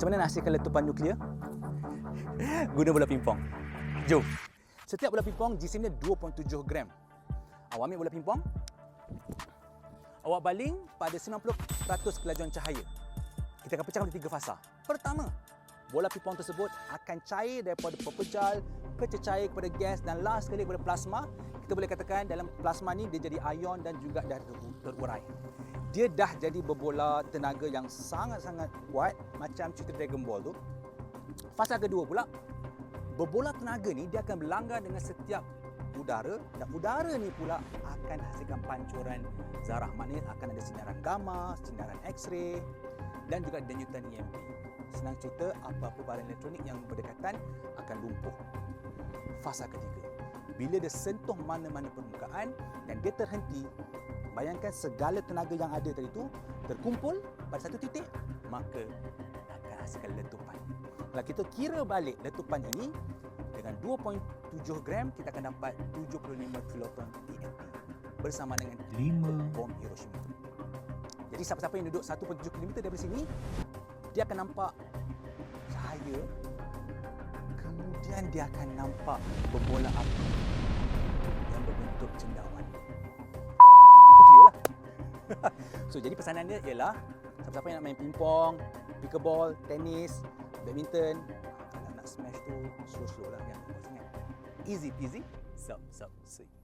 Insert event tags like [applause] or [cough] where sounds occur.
Macam mana nak hasilkan letupan nuklear? Guna bola pingpong. Jom. Setiap bola pingpong jisim dia 2.7 gram. Awak ambil bola pingpong. Awak baling pada 90% kelajuan cahaya. Kita akan pecahkan menjadi tiga fasa. Pertama, bola pingpong tersebut akan cair daripada pepejal ke cecair kepada gas dan last sekali kepada plasma. Kita boleh katakan dalam plasma ni dia jadi ion dan juga dah ter- terurai. Dia dah jadi berbola tenaga yang sangat-sangat kuat macam cerita Dragon Ball tu. Fasa kedua pula, berbola tenaga ni dia akan berlanggar dengan setiap udara dan udara ni pula akan hasilkan pancuran zarah. Maknanya akan ada sinaran gamma, sinaran X-ray dan juga denyutan EMP. Senang cerita, apa-apa barang elektronik yang berdekatan akan lumpuh. Fasa ketiga, bila dia sentuh mana-mana permukaan dan dia terhenti, bayangkan segala tenaga yang ada tadi tu terkumpul pada satu titik, maka akan hasilkan letupan. Kalau kita kira balik letupan ini, dengan 2.7 gram kita akan dapat 75 kiloton TNT bersama dengan 5 bom Hiroshima. Jadi siapa-siapa yang duduk 1.7 km daripada sini, dia akan nampak cahaya kemudian dia akan nampak berbola api yang berbentuk cendawan. Clear lah. [laughs] so jadi pesanan dia ialah siapa-siapa yang nak main pingpong, pickleball, tenis, badminton, kalau nak smash tu slow-slow lah sangat. Easy peasy, sup sup sweet.